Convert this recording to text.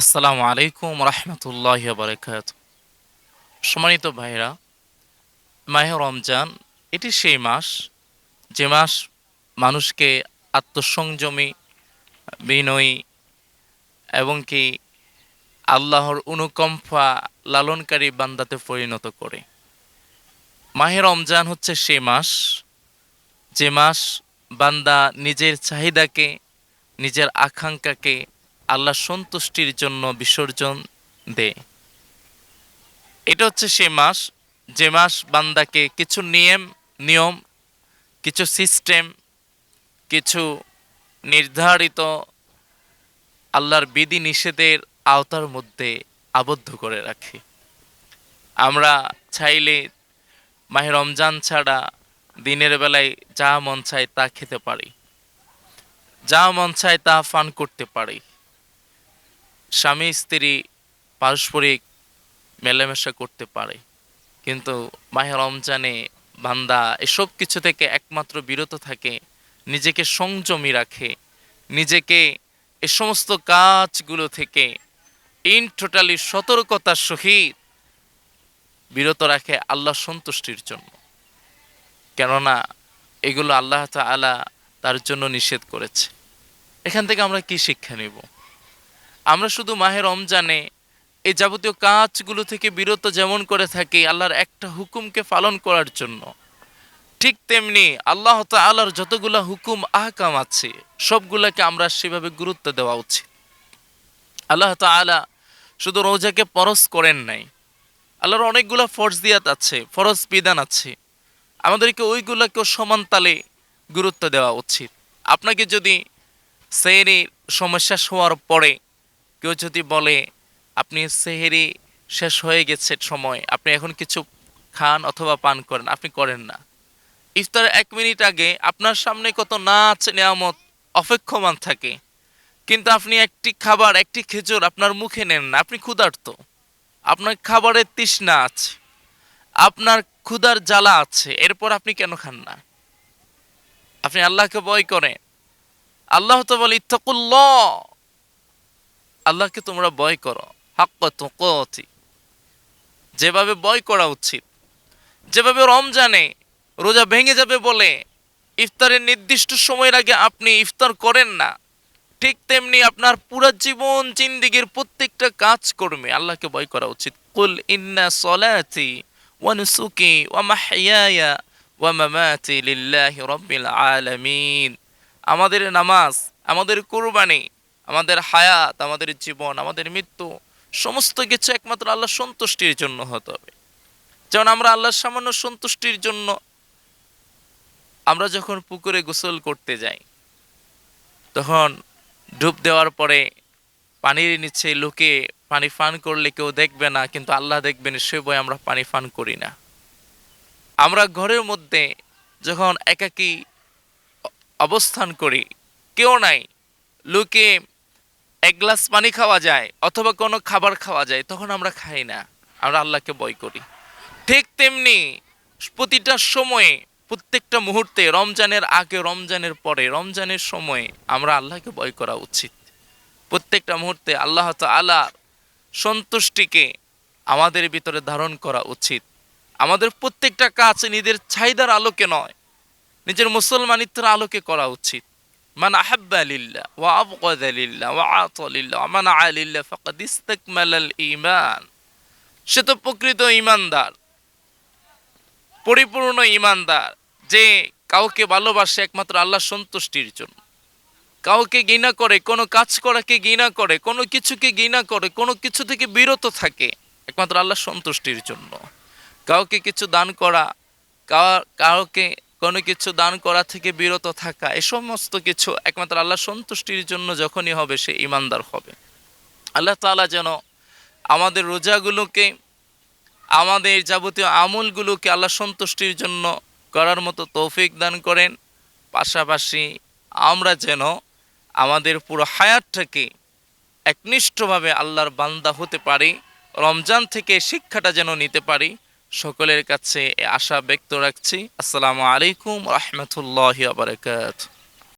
আসসালামু আলাইকুম রহমতুল্লাহ বারকাত। সম্মানিত ভাইরা মাহে রমজান, এটি সেই মাস, যে মাস মানুষকে আত্মসংযমী, বিনয়ী এবং কি আল্লাহর অনুকম্পা লালনকারী বান্দাতে পরিণত করে। মাহে রমজান হচ্ছে সেই মাস, যে মাস বান্দা নিজের চাহিদাকে, নিজের আকাঙ্ক্ষাকে আল্লাহ সন্তুষ্টির জন্য বিসর্জন দেয়। এটা হচ্ছে সে মাস। যে মাস বান্দাকে কিছু নিয়ম নিয়ম, কিছু সিস্টেম, কিছু নির্ধারিত আল্লাহর বিধি নিষেধের আওতার মধ্যে আবদ্ধ করে রাখে। আমরা চাইলে মাহে রমজান ছাড়া দিনের বেলায় যা মন চায় তা খেতে পারি। যা মন চায় তা পান করতে পারি। স্বামী, স্ত্রী পারস্পরিক মেলামেশা করতে পারে। কিন্তু মাহে রমজানে বান্দা এসব কিছু থেকে একমাত্র বিরত থাকে, নিজেকে সংযমী রাখে, নিজেকে এ সমস্ত কাজগুলো থেকে ইন টোটালি সতর্কতার সহিত বিরত রাখে আল্লাহ সন্তুষ্টির জন্য। কেননা এগুলো আল্লাহ তাআলা তার জন্য নিষেধ করেছে। এখান থেকে আমরা কি শিক্ষা নিব? আমরা শুধু মাহে রমজানে এই যাবতীয় কাজগুলো থেকে বিরত যেমন করে থাকি, আল্লাহর একটা হুকুমকে পালন করার জন্য। ঠিক তেমনি আল্লাহ তাআলার যতগুলা হুকুম, আহকাম আছে, সবগুলাকে আমরা সেভাবে গুরুত্ব দেওয়া উচিত। আল্লাহ তাআলা শুধু রোজাকে পরশ করেন নাই, আল্লাহর অনেকগুলা ফরজিয়াত আছে, ফরজ বিধান আছে। আমাদেরকে ওইগুলাকেও সমান তালে গুরুত্ব দেওয়া উচিত। আপনাকে যদি সেহরির সমস্যা হওয়ার পরে কেউ যদি বলে, আপনি সেহেরি শেষ হয়ে গেছে সময়, আপনি এখন কিছু খান অথবা পান করেন, আপনি করেন না। ইফতার এক মিনিট আগে আপনার সামনে কত নাচ, নেয়ামত, অপেক্ষমান থাকে। কিন্তু আপনি একটি খাবার, একটি খেজুর আপনার মুখে নেন না, আপনি ক্ষুধার্ত। আপনার খাবারের তৃষ্ণা আছে। আপনার ক্ষুধার জ্বালা আছে, এরপর আপনি কেন খান না? আপনি আল্লাহকে ভয় করেন। আল্লাহ তো বলে, ইত্তাকুল্লাহ! আল্লাহকে তোমরা ভয় করো। হাক্কতি যেভাবে ভয় করা উচিত। যেভাবে রমজানে রোজা ভেঙে যাবে বলে ইফতারের নির্দিষ্ট সময়ের আগে আপনি ইফতার করেন না, ঠিক তেমনি আপনার পুরো জীবন জিন্দিগির প্রত্যেকটা কাজ করবে আল্লাহকে ভয় করা উচিত। কুল ইন্না সলাতি ওয়া নুসুকি ওয়া মাহইয়ায়া ওয়া লিল্লাহি রাব্বিল আলামিন। আমাদের নামাজ, আমাদের কুরবানি আমাদের হায়াত, আমাদের জীবন, আমাদের মৃত্যু, সমস্ত কিছু একমাত্র আল্লাহ সন্তুষ্টির জন্য হতে হবে। যেমন আমরা আল্লাহর সামান্য সন্তুষ্টির জন্য আমরা যখন পুকুরে গোসল করতে যাই, তখন ডুব দেওয়ার পরে পানির নিচে লোকে পানি ফান করলে কেউ দেখবে না, কিন্তু আল্লাহ দেখবেন সে বই আমরা পানি ফান করি না। আমরা ঘরের মধ্যে যখন একাকী অবস্থান করি, কেউ নাই লোকে এক গ্লাস পানি খাওয়া যায় অথবা কোনো খাবার খাওয়া যায়, তখন আমরা খাই না। আমরা আল্লাহকে বয় করি। ঠিক তেমনি প্রতিটা সময়ে, প্রত্যেকটা মুহূর্তে, রমজানের আগে, রমজানের পরে, রমজানের সময়ে আমরা আল্লাহকে বয় করা উচিত। প্রত্যেকটা মুহূর্তে আল্লাহ তালা সন্তুষ্টিকে আমাদের ভিতরে ধারণ করা উচিত। আমাদের প্রত্যেকটা কাজ নিজের চাহিদার আলোকে নয়, নিজের মুসলমানিত্বের আলোকে করা উচিত। মান আহাব্বা লিল্লাহ ওয়া আবগাদা লিল্লাহ ওয়া আতা লিল্লাহ ওয়া মান আলিল্লাহ ফাকাদ ইস্তাকমালাল ঈমান সে তো প্রকৃত ঈমানদার পরিপূর্ণ ঈমানদার যে কাউকে ভালোবাসে একমাত্র আল্লাহ সন্তুষ্টির জন্য। কাউকে ঘৃণা করে, কোনো কাজ করাকে ঘৃণা করে, কোনো কিছুকে ঘৃণা করে, কোনো কিছু থেকে বিরত থাকে একমাত্র আল্লাহ সন্তুষ্টির জন্য। কাউকে কিছু দান করা কাউকে কোনো কিছু দান করা থেকে বিরত থাকা, এ সমস্ত কিছু একমাত্র আল্লাহ সন্তুষ্টির জন্য যখনই হবে, সে ইমানদার হবে। আল্লাহ তালা যেন আমাদের রোজাগুলোকে, আমাদের যাবতীয় আমলগুলোকে আল্লাহ সন্তুষ্টির জন্য করার মতো তৌফিক দান করেন। পাশাপাশি আমরা যেন আমাদের পুরো হায়াতটাকে একনিষ্ঠভাবে আল্লাহর বান্দা হতে পারি, রমজান থেকে শিক্ষাটা যেন নিতে পারি। সকলের কাছে আশা ব্যক্ত রাখছি। আসসালামু আলাইকুম রহমতুল্লাহ বারকাত